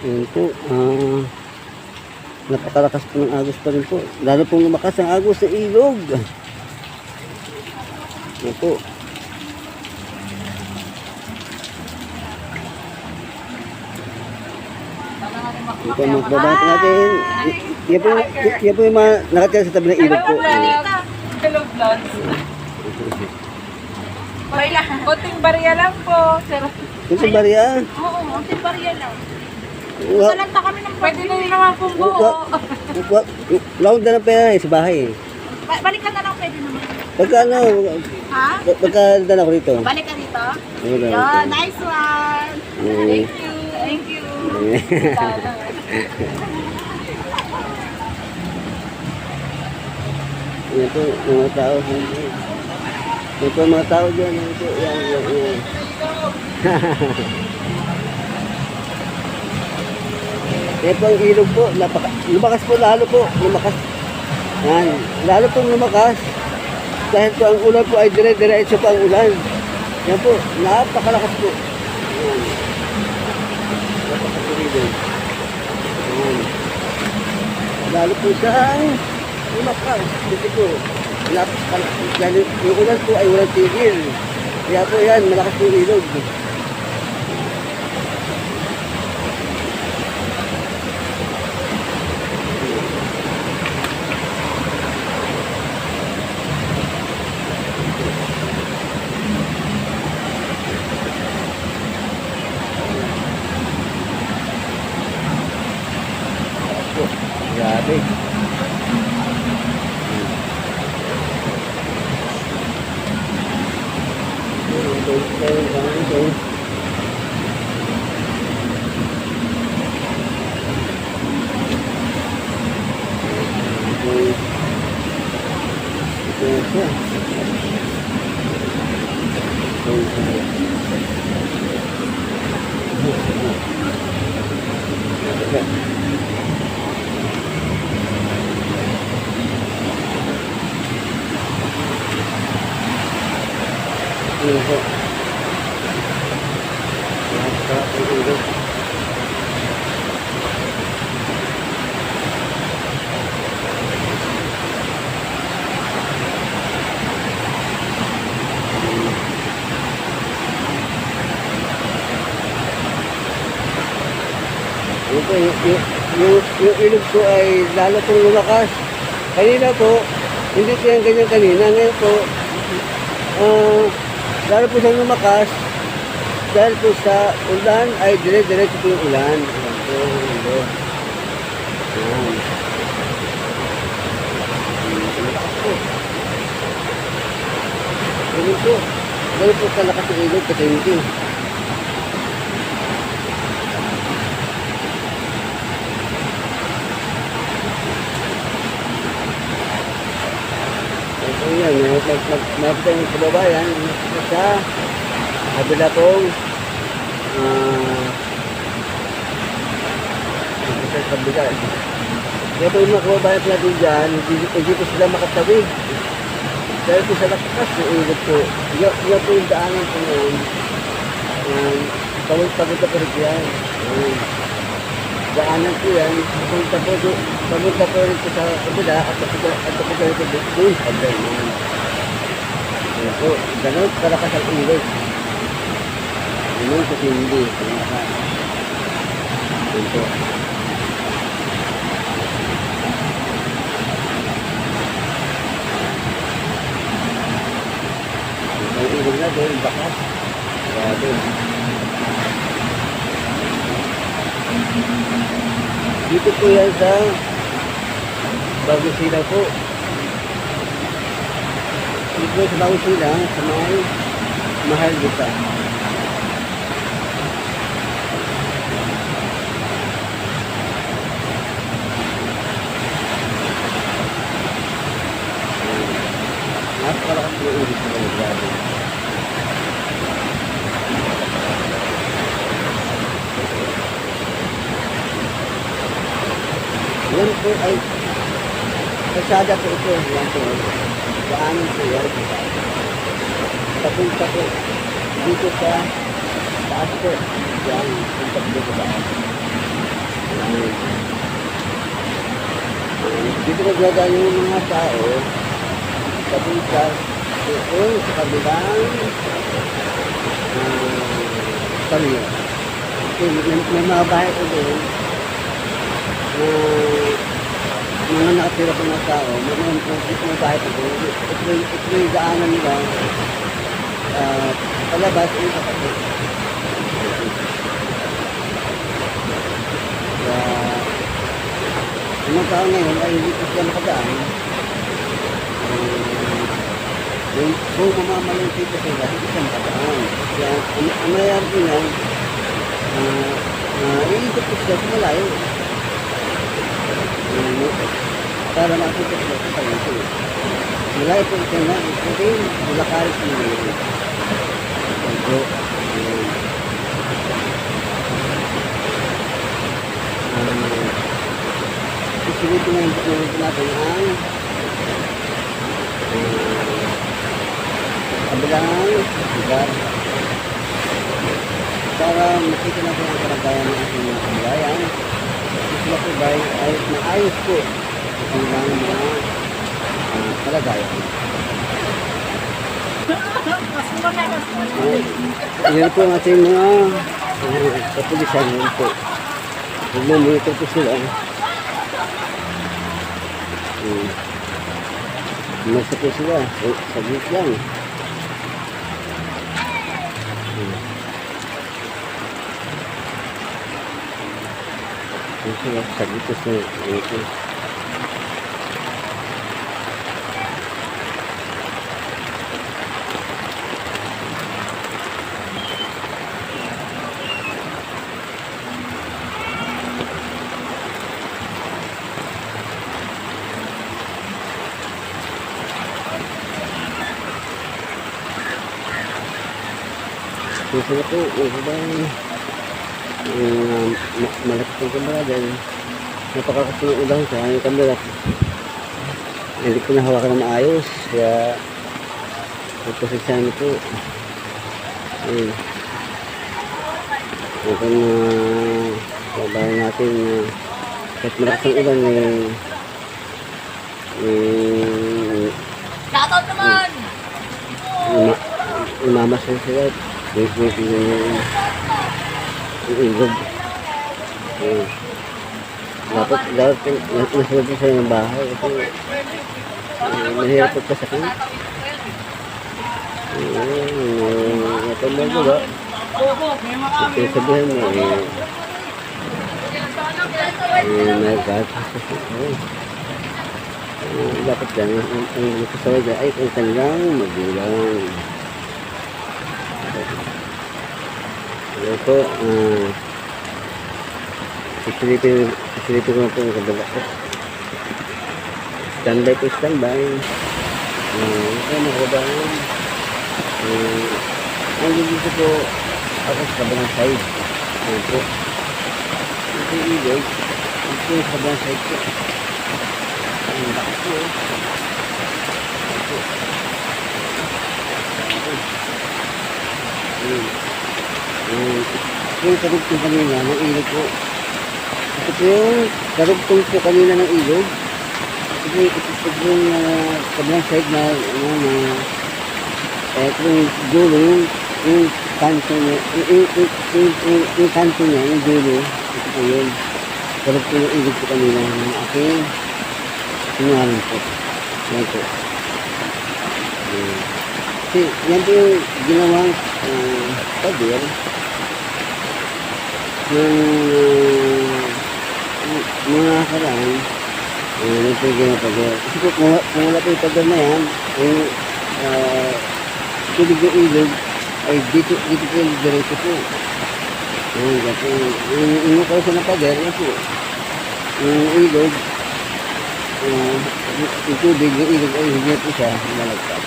Ayun po. Ah, napakalakas po ng agos pa rin po. Lalo pong lumakas ang agos sa ilog. Ayun po. Ito po mga kababata natin. Yan po, yan po yung mga nakatira sa tabi ng ilog po. Hello, vlogs. Wala. Kunting barya lang po. Sa barya. Oo, konting barya lang. Salanta kami ng pwede na rin naman pong buo. Round na ng pera eh, sa bahay. eh. Ba- balik ka na lang pwede naman. Pagka ano, Ha? pagka dala ko rito. Balik ka dito? Wala. Yun, nice one. Mm. Thank you. Thank you. Po, mga tao. Po, mga tao dyan. Yan po, yan, yan, yan. Yan po ang ilog po. Napaka, lumakas po lalo po. Lumakas. Yan. Lalo po lumakas. Dahil po ang ulan po ay dire-diretso po ang ulan. Yan po, napakalakas po. Yan. Napakasulidan. Yan. Lalo po siyang lumakas. Kasi po, napakalakas. Yung ulan po ay walang tigil. Kaya po yan, malakas po ilog. Yeah. Yun po. Lahat po, yung, yung, yung, ilog po ay lalo pong lumakas. Kanina po, hindi po yan ganyan kanina. Ngayon po, Ah, dahil po siyang lumakas, dahil po sa ulan ay dire-diretso po yung ulan. Ayan po, ayan. Hmm. Ganun po. Ganun po kalakas yung ilog kasi hindi. Ito yan, may mapita yung kababayan sa kabila pong ah sa kabila. Po yung mga kababayan natin dyan, hindi, hindi po sila makatawid. Dahil po sa lakas ilog po. Yan, yan po yung daanan po ngayon. Um, pagod-pagod na rin yan. Um, daanan po yan. Papunta po, papunta po rin po sa kabila at at papunta rin doon sa kabila po, ganun kalakas ang ilog. Ganun kasi hindi. Kalakas. Yan po. Ang ilog na doon, bakas. Grabe. Dito po yan sa Bago Sila po. Dito sa Bago Sila, sa may mahal dito. Napakalakas yung ulit sa mga grabe. Yan po ay kasada po ito. Yan po. Daanan po yan. Papunta po dito sa taas po. Yan. Punta po dito sa Dito naglagaan yung mga tao sa bukas doon sa kabilang uh, pamilya. Kasi may, may mga bahay ko doon na mga nakatira pa mga tao, may mga mga mga bahay doon. Ito, ito yung daanan nila uh, palabas yung kapatid. Kaya, yung tao ngayon ay hindi ko sila makadaan. Um, yung kung mamamalingkit ko sila, hindi sila makadaan. Kaya, ang, ang mayroon ko yan, uh, uh, iikot ko sila sa malayo. Um, para makita sila sa palengke. Malayo po ito na, ito yung bulakarit nila yun. Ito, um, um, susunodin na yung natin ang uh, kabilang lugar para makita natin ang kalagayan ng ating mga kabilayan po ba ay, ay maayos po ang kanilang mga uh, kalagayan. Uh, yan po ang ating mga uh, kapulisan yan po. Nagmumonitor po sila. Hmm. Nasa po sila. Eh, Saglit lang. Po sila. Ano po. Yung sila po, iba yung uh, malaki po kamera dahil napakakasunod ulang sa yung kamera. Hindi ko na hawakan na maayos, kaya magpasensya na po. Ayun. Ito na kabayan natin na kahit malakas ang ulan eh, eh, Shoutout naman! Uma, umamasal sila. Wait, wait, yung yung yung ilog. Ayun. Dapat, dapat nas- nasunod po sa ng bahay. Kasi uh, mahirap po kasakit. Ayun, ito mo ba? Ito sabihin mo eh. Eh, gatas kasi. Ayun. Uh, dapat lang, ang, ang, nakasaway ay ang kanilang magulang. Hello po, uh, sisilipin, sisilipin ko na po ang kabila ko. Standby po, standby. Uh, ito mga kabayan. Uh, ang dito po, ako sa kabilang side. Ayan po. Ito yung ilog. Ito yung kabilang side po. Ang lakas po. Ito. Ito. Ito yung karugtong kanina ng ilog po. Ito po yung karugtong po kanina ng ilog. Ito po yung, ito yung uh, kabilang side na, ano, na, eh, ito yung dulo, yung, yung kanto niya, yung, yung, yung, yung, yung, yung kanto niya, yung dulo, ito po yun. Karugtong yung ilog po kanina ng aking sinungaling po. Yan po. Ayan. Kasi yan po yung ginawang uh, pader ng uh, mga karaan. Uh, yan po yung pader. Kasi po kung, kung wala po yung pader na yan, yung uh, tubig ng ilog ay dito, dito po yung diretso po. Yan po. Yung, yung kayo sa pader, yan po. Yung ilog, uh, yung tubig, yung ilog ay hindi po siya malagpas.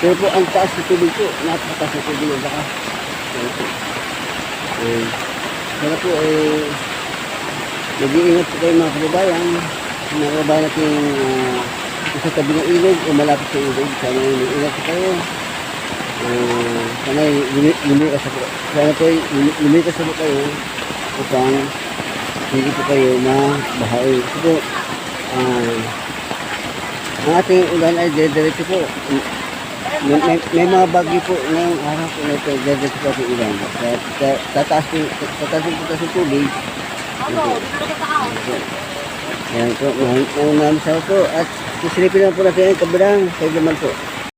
Pero po, ang taas ng tubig po, napakataas ng tubig lakas. Kaya po. Eh, kaya po, eh, nag-iingat po kayo mga kababayan. Mga kababayan natin uh, sa tabi ng ilog o malapit sa ilog. Sana nag-iingat po kayo. Uh, sana lumi- lumikas po. Sana po, lumi- lumikas po kayo upang hindi po kayo mabahain. Kasi po, ah, ang ating ulan ay dediretso po. May, may, may mga bagyo po ngayong araw po na ito, dediretso po. Kaya ta- tataas po, tataas po yung tubig. Yan po, maraming maraming salamat po. At sisilipin lang po natin ang kabilang sa naman po.